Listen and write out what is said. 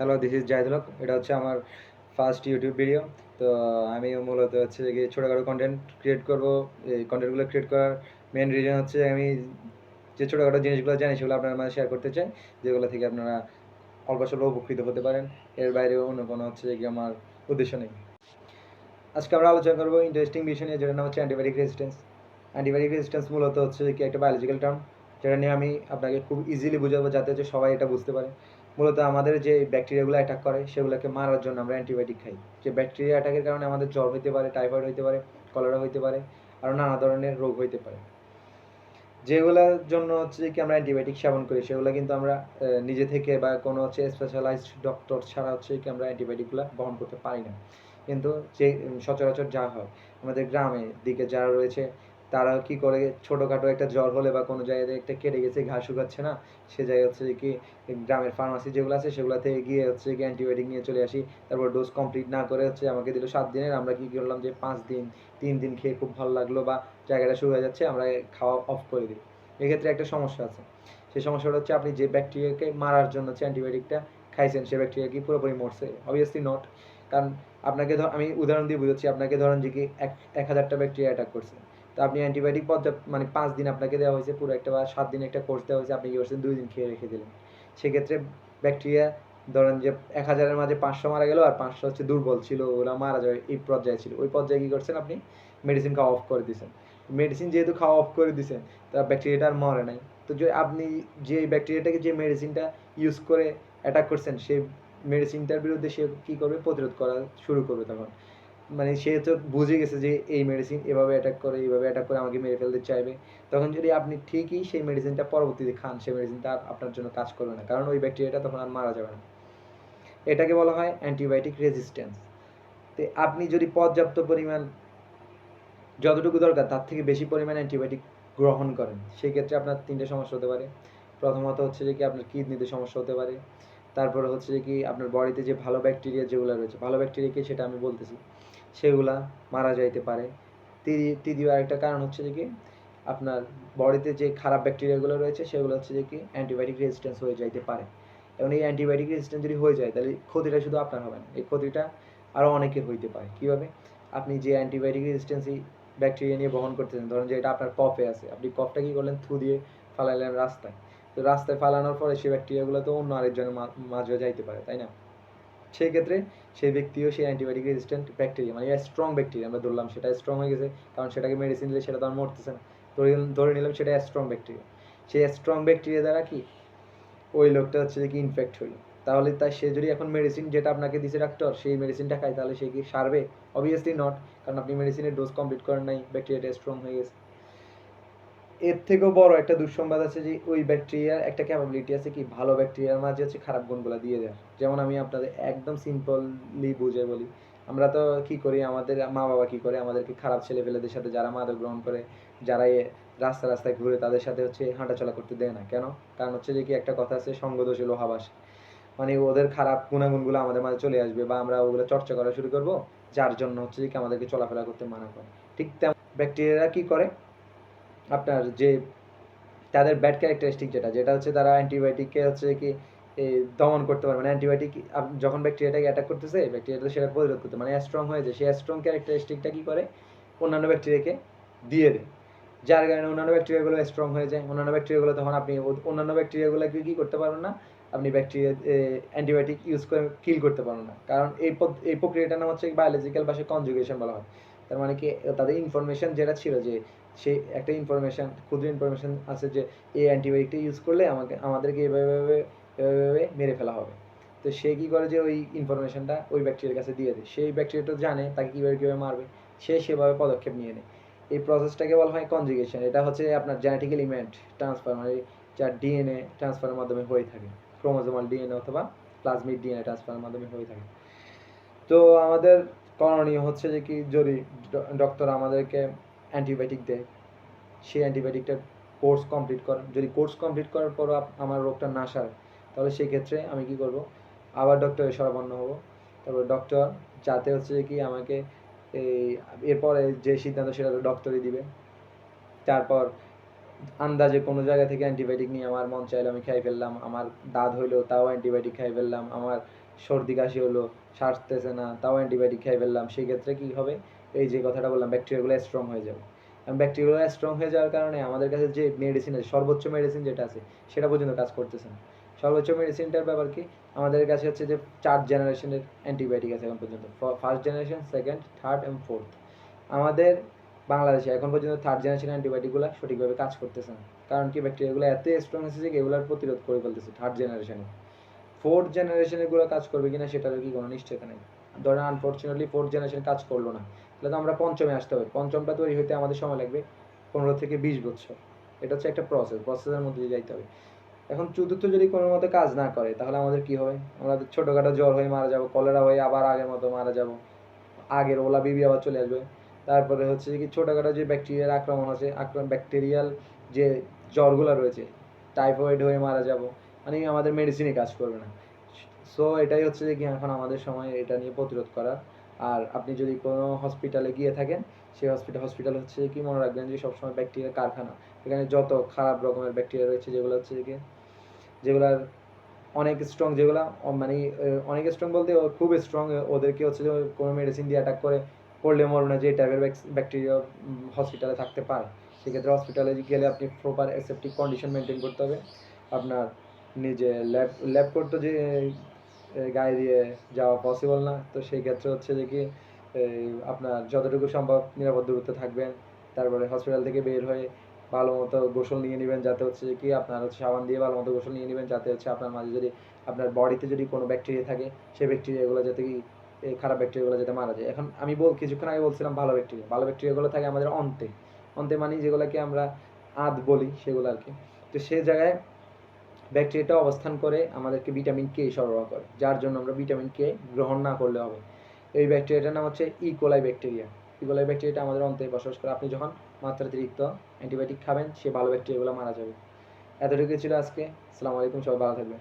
Hello this is Zahidul Haque এটা হচ্ছে আমার ফার্স্ট ইউটিউব ভিডিও তো আমি মূলত হচ্ছে যে ছোটোখাটো কন্টেন্ট ক্রিয়েট করব। এই কন্টেন্টগুলো ক্রিয়েট করার মেন রিজন হচ্ছে আমি যে ছোটোখাটো জিনিসগুলো জানি সেগুলো আপনার মাঝে শেয়ার করতে চাই, যেগুলো থেকে আপনারা অল্প স্বল্প উপকৃত হতে পারেন। এর বাইরে অন্য কোনো হচ্ছে যে কি আমার উদ্দেশ্য নেই। আজকে আমরা আলোচনা করব ইন্টারেস্টিং বিষয় নিয়ে, যেটার নাম হচ্ছে অ্যান্টিবায়োটিক রেজিস্ট্যান্স অ্যান্টিবায়োটিক রেজিস্ট্যান্স মূলত হচ্ছে কি একটা বায়োলজিক্যাল টার্ম যেটা নিয়ে আমি আপনাকে খুব ইজিলি বোঝাবো যাতে হচ্ছে সবাই এটা বুঝতে পারে। মূলত আমাদের যে ব্যাকটেরিয়াগুলো অ্যাটাক করে, সেগুলোকে মারার জন্য আমরা অ্যান্টিবায়োটিক খাই। যে ব্যাকটেরিয়া অ্যাটাকের কারণে আমাদের জ্বর হইতে পারে টাইফয়েড হইতে পারে কলেরা হইতে পারে আরও নানা ধরনের রোগ হইতে পারে। যেগুলোর জন্য হচ্ছে কি আমরা অ্যান্টিবায়োটিক সেবন করি, সেগুলো কিন্তু আমরা নিজে থেকে বা কোনো হচ্ছে স্পেশালাইজড ডক্টর ছাড়া হচ্ছে কি আমরা অ্যান্টিবায়োটিকগুলো বহন করতে পারি না। কিন্তু যে, সচরাচর যা হয়, আমাদের গ্রামের দিকে যারা রয়েছে তারা কি করে ছোটোখাটো একটা জ্বর হলে বা কোনো জায়গায় একটা কেটে গেছে, ঘা শুকাচ্ছে না, সে জায়গায় হচ্ছে কি, গ্রামের ফার্মাসি যেগুলো আছে সেগুলোতে গিয়ে হচ্ছে কি অ্যান্টিবায়োটিক নিয়ে চলে আসি। তারপর ডোজ কমপ্লিট না করে হচ্ছে আমাকে দিল সাত দিনের। আমরা কি করলাম যে পাঁচ দিন, তিন দিন খেয়ে খুব ভালো লাগল বা জায়গাটা শুরু হয়ে যাচ্ছে, আমরা খাওয়া অফ করে দিই। এক্ষেত্রে একটা সমস্যা আছে। সেই সমস্যাটা হচ্ছে আপনি যে ব্যাকটেরিয়াকে মারার জন্য হচ্ছে অ্যান্টিবায়োটিকটা খাইছেন, সে ব্যাকটেরিয়া কি পুরোপুরি মরছে? অবভিয়াসলি নট কারণ আপনাকে ধর আমি উদাহরণ দিয়ে বুঝাচ্ছি, আপনাকে ধরেন যে কি এক এক হাজারটা ব্যাকটেরিয়া অ্যাটাক করছে। তো আপনি অ্যান্টিবায়োটিক পর্যাপ্ত মানে পাঁচ দিন আপনাকে দেওয়া হয়েছে, পুরো একটা বা সাত দিন একটা কোর্স দেওয়া হয়েছে, আপনি কি করছেন? দুই দিন খেয়ে রেখে দিলেন। সেক্ষেত্রে ব্যাকটেরিয়া ধরেন যে এক হাজারের মাঝে পাঁচশো মারা গেল, আর পাঁচশো হচ্ছে দুর্বল ছিল, ওরা মারা যায়, এই পর্যায়ে ছিল। ওই পর্যায়ে কী করছেন আপনি? মেডিসিন খাওয়া অফ করে দিয়েছেন মেডিসিন যেহেতু খাওয়া অফ করে দিয়েছেন তা ব্যাকটেরিয়াটা আর মরে নাই। তো যে আপনি যে ব্যাকটেরিয়াটাকে যে মেডিসিনটা ইউজ করে অ্যাটাক করছেন, সেই মেডিসিনটার বিরুদ্ধে সে কী করবে? প্রতিরোধ করা শুরু করবে তখন। মানে সে তো বুঝে গেছে যে এই মেডিসিন এভাবে অ্যাটাক করে, এইভাবে অ্যাটাক করে আমাকে মেরে ফেলতে চাইবে। তখন যদি আপনি ঠিকই সেই মেডিসিনটা পরবর্তীতে খান, সেই মেডিসিনটা আপনার জন্য কাজ করবে না। কারণ ওই ব্যাকটেরিয়াটা তখন আর মারা যাবে না। এটাকে বলা হয় অ্যান্টিবায়োটিক রেজিস্ট্যান্স তো আপনি যদি পর্যাপ্ত পরিমাণ যতটুকু দরকার, তার থেকে বেশি পরিমাণ অ্যান্টিবায়োটিক গ্রহণ করেন, সেক্ষেত্রে আপনার তিনটে সমস্যা হতে পারে। প্রথমত হচ্ছে যে কি, আপনার কিডনিতে সমস্যা হতে পারে। তারপরে হচ্ছে কি আপনার বডিতে যে ভালো ব্যাকটেরিয়া যেগুলো রয়েছে, ভালো ব্যাকটেরিয়া কি সেটা আমি বলতেছি, সেগুলা মারা যাইতে পারে। তৃতীয় আরেকটা কারণ হচ্ছে যে কি, আপনার বডিতে যে খারাপ ব্যাকটেরিয়াগুলো রয়েছে, সেগুলো হচ্ছে যে কি অ্যান্টিবায়োটিক রেজিস্ট্যান্স হয়ে যাইতে পারে। এবং এই অ্যান্টিবায়োটিক রেজিস্ট্যান্স যদি হয়ে যায়, তাহলে ক্ষতিটা শুধু আপনার হবে না, এই ক্ষতিটা আরও অনেকের হইতে পারে। কীভাবে? আপনি যে অ্যান্টিবায়োটিক রেজিস্ট্যান্সই ব্যাকটেরিয়া নিয়ে বহন করতেছেন, ধরেন যে এটা আপনার কফে আছে, আপনি কফটা কী করলেন? থু দিয়ে ফালাইলেন রাস্তায়। তো রাস্তায় ফালানোর পরে সেই ব্যাকটেরিয়াগুলো তো অন্য আরেকজনের মা- মাঝেও যাইতে পারে, তাই না? সেই ক্ষেত্রে সেই ব্যক্তিও সেই অ্যান্টিবায়োটিক রেজিস্ট্যান্ট ব্যাকটেরিয়া মানে স্ট্রং ব্যাকটেরিয়া আমরা ধরলাম সেটা স্ট্রং হয়ে গেছে, কারণ সেটাকে মেডিসিন দিলে সেটা তো আর মরতেছে না। ধরে ধরে নিলাম সেটা স্ট্রং ব্যাকটেরিয়া সেই স্ট্রং ব্যাকটেরিয়া দ্বারা কি? ওই লোকটা হচ্ছে যে কি ইনফেক্ট হইল। তাহলে তাই সে যদি এখন মেডিসিন যেটা আপনাকে দিছে ডাক্তার সেই মেডিসিনটা খায়, তাহলে সে কি সারবে? অবভিয়াসলি নট কারণ আপনি মেডিসিনের ডোজ কমপ্লিট করেন নাই ব্যাকটেরিয়াটা স্ট্রং হয়ে গেছে। এর থেকেও বড় একটা দুঃসংবাদ আছে যে ওই ব্যাকটেরিয়ার একটা ক্যাপাবিলিটি আছে কি? ভালো ব্যাকটেরিয়ার মাঝে হচ্ছে খারাপ গুণগুলো দিয়ে দেয় যেমন আমি আপনাদের একদম সিম্পলি বুঝে বলি। আমরা তো কি করি? আমাদের মা বাবা কি করে? আমাদেরকে খারাপ ছেলে পেলেদের সাথে যারা মাদক গ্রহণ করে যারা রাস্তা রাস্তায় ঘুরে তাদের সাথে হচ্ছে হাঁটাচলা করতে দেয় না। কেন? কারণ হচ্ছে যে কি একটা কথা আছে, সঙ্গদোষী লোহাবাস মানে ওদের খারাপ গুণাগুণগুলো আমাদের মাঝে চলে আসবে বা আমরা ওগুলো চর্চা করা শুরু করব, যার জন্য হচ্ছে যে কি আমাদেরকে চলাফেরা করতে মানা করে। ঠিক তেমন ব্যাকটেরিয়ারা কি করে? আপনার যে তাদের ব্যাড ক্যারেক্টারিস্টিক যেটা যেটা হচ্ছে তারা অ্যান্টিবায়োটিককে হচ্ছে কি দমন করতে পারে মানে অ্যান্টিবায়োটিক যখন ব্যাকটেরিয়াটাকে অ্যাটাক করতেছে ব্যাকটেরিয়াটা সেটা প্রতিরোধ করতে মানে স্ট্রং হয়ে যায়। সেই স্ট্রং ক্যারেক্টারিস্টিকটা কি করে? অন্যান্য ব্যাকটেরিয়াকে দিয়ে দেয়। যার কারণে অন্যান্য ব্যাকটেরিয়াগুলো স্ট্রং হয়ে যায়। অন্যান্য ব্যাকটেরিয়াগুলো তখন আপনি অন্যান্য ব্যাকটেরিয়াগুলোকে কি করতে পারবেন না? আপনি ব্যাকটেরিয়া অ্যান্টিবায়োটিক ইউজ করে কিল করতে পারবেন না। কারণ এই এই প্রক্রিয়াটার নাম হচ্ছে বায়োলজিক্যাল ভাষায় কনজুগেশন বলা হয়। তার মানে কি, তাদের ইনফরমেশন যেটা ছিল যে সেই একটা ইনফরমেশন ক্ষুদ্র ইনফরমেশন আছে যে, এই অ্যান্টিবায়োটিকটা ইউজ করলে আমাকে, আমাদেরকে এভাবে এভাবে মেরে ফেলা হবে। তো সে কী করে যে ওই ইনফরমেশনটা ওই ব্যাকটেরিয়ার কাছে দিয়ে দেয়? সেই ব্যাকটেরিয়াটা জানে, তাকে কীভাবে কীভাবে মারবে? সে সেভাবে পদক্ষেপ নিয়ে নেয়। এই প্রসেসটাকে বলা হয় কনজুগেশন এটা হচ্ছে আপনার জেনেটিক এলিমেন্ট ট্রান্সফার মানে যা ডিএনএ ট্রান্সফারের মাধ্যমে হয়ে থাকে। ক্রোমোজোমাল ডিএনএ অথবা প্লাজমিক ডিএনএ ট্রান্সফারের মাধ্যমে হয়ে থাকে। তো আমাদের করণীয় হচ্ছে যে কি যদি ডক্টর আমাদেরকে অ্যান্টিবায়োটিক দেয়, সেই অ্যান্টিবায়োটিকটার কোর্স কমপ্লিট করেন। যদি কোর্স কমপ্লিট করার পরও আমার রোগটা না সারে, তাহলে সেই ক্ষেত্রে আমি কি করব? আবার ডক্টরের শরণাপন্ন হব। তারপর ডক্টর যাতে হচ্ছে যে কি আমাকে এই, এরপরে যে সিদ্ধান্ত সেটা ডক্টরই দিবে। তারপর আন্দাজে কোনো জায়গা থেকে অ্যান্টিবায়োটিক নিয়ে আমার মন চাইলো আমি খাই ফেললাম, আমার দাঁত হইল তাও অ্যান্টিবায়োটিক খাই ফেললাম, আমার সর্দি কাশি হলো, সারতেছে না, তাও অ্যান্টিবায়োটিক খাই ফেললাম সেই ক্ষেত্রে কী হবে? এই যে কথাটা বললাম ব্যাকটেরিয়াগুলো স্ট্রং হয়ে যাবে। এবং ব্যাকটেরিয়াগুলো স্ট্রং হয়ে যাওয়ার কারণে আমাদের কাছে যে মেডিসিন আছে, সর্বোচ্চ মেডিসিন যেটা আছে, সেটা পর্যন্ত কাজ করতেছে না। সর্বোচ্চ মেডিসিনটার ব্যাপার কি? আমাদের কাছে হচ্ছে যে চার জেনারেশনের অ্যান্টিবায়োটিক আছে এখন পর্যন্ত। ফার্স্ট জেনারেশন সেকেন্ড থার্ড এবং ফোর্থ আমাদের বাংলাদেশে এখন পর্যন্ত থার্ড জেনারেশন অ্যান্টিবায়োটিকগুলো সঠিকভাবে কাজ করতেছে না। কারণ কি? ব্যাকটেরিয়াগুলো এত স্ট্রং হয়েছে যে এগুলোর প্রতিরোধ করে ফেলতেছে থার্ড জেনারেশনে ফোর্থ জেনারেশনেরগুলো কাজ করবে কিনা সেটার কি কোনো নিশ্চয়তা নেই। ধরেন আনফর্চুনেটলি ফোর্থ জেনারেশন কাজ করল না। তাহলে তো আমরা পঞ্চমে আসতে হবে। পঞ্চমটা তৈরি হতে আমাদের সময় লাগবে পনেরো থেকে বিশ বছর। এটা হচ্ছে একটা প্রসেস প্রসেসের মধ্যে দিয়ে যাইতে হবে। এখন চতুর্থ যদি কোনো মতে কাজ না করে, তাহলে আমাদের কি হবে আমরা ছোটোখাটো জ্বর হয়ে মারা যাব কলেরা হয়ে আবার আগের মতো মারা যাব। আগের ওলা বিবি আবার চলে আসবে। তারপরে হচ্ছে কি ছোটোখাটো যে ব্যাকটেরিয়ার আক্রমণ আছে, আক্রমণ ব্যাকটেরিয়াল যে জ্বরগুলো রয়েছে টাইফয়েড হয়ে মারা যাব। মানে আমাদের মেডিসিনই কাজ করবে না। সো এটাই হচ্ছে যে এখন আমাদের সময় এটা নিয়ে প্রতিরোধ করার আর আপনি যদি কোনো হসপিটালে গিয়ে থাকেন, সেই হসপিটাল হসপিটাল হচ্ছে কি মনে রাখবেন যে সবসময় ব্যাকটেরিয়া কারখানা। এখানে যত খারাপ রকমের ব্যাকটেরিয়া রয়েছে, যেগুলো হচ্ছে কি, যেগুলার অনেক স্ট্রং যেগুলো মানে অনেক স্ট্রং বলতে খুব স্ট্রং ওদেরকে হচ্ছে যে কোনো মেডিসিন দিয়ে অ্যাটাক করে পড়লে মরবে না যে টাইপের ব্যাকটেরিয়া হসপিটালে থাকতে পারে। সেক্ষেত্রে হসপিটালে গেলে আপনি প্রপার অ্যাসেপ্টিক কন্ডিশন মেনটেন করতে হবে। আপনার নিজে ল্যাব ল্যাব করতে যে এ, গায়ে দিয়ে যাওয়া পসিবল না। তো সেই ক্ষেত্রে হচ্ছে যে কি আপনার যতটুকু সম্ভব নিরাপদ দূরত্বে থাকবেন। তারপরে হসপিটাল থেকে বের হয়ে ভালো মতো গোসল নিয়ে নেবেন যাতে হচ্ছে যে কি আপনার হচ্ছে সাবান দিয়ে ভালো মতো গোসল নিয়ে নেবেন যাতে হচ্ছে আপনার মাঝে যদি আপনার বডিতে যদি কোনো ব্যাকটেরিয়া থাকে সেই ব্যাকটেরিয়াগুলো যাতে কি খারাপ ব্যাকটেরিয়াগুলো যাতে মারা যায়। এখন আমি বল কিছুক্ষণ আগে বলছিলাম ভালো ব্যাকটেরিয়া ভালো ব্যাকটেরিয়াগুলো থাকে আমাদের অন্তে। অন্তে মানে যেগুলোকে আমরা আদ বলি সেগুলো আর কি। তো সেই জায়গায় ব্যাকটেরিয়াটা অবস্থান করে আমাদেরকে ভিটামিন কে সরবরাহ করে, যার জন্য আমরা ভিটামিন কে গ্রহণ না করলে হবে। এই ব্যাকটেরিয়াটার নাম হচ্ছে ইকোলাই ব্যাকটেরিয়া ইকোলাই ব্যাকটেরিয়াটা আমাদের অন্তরে বসবাস করে। আপনি যখন মাত্রাতিরিক্ত অ্যান্টিবায়োটিক খাবেন, সে ভালো ব্যাকটেরিয়াগুলো মারা যাবে। এতটুকু ছিল আজকে। আসসালামু আলাইকুম, সবাই ভালো থাকবেন।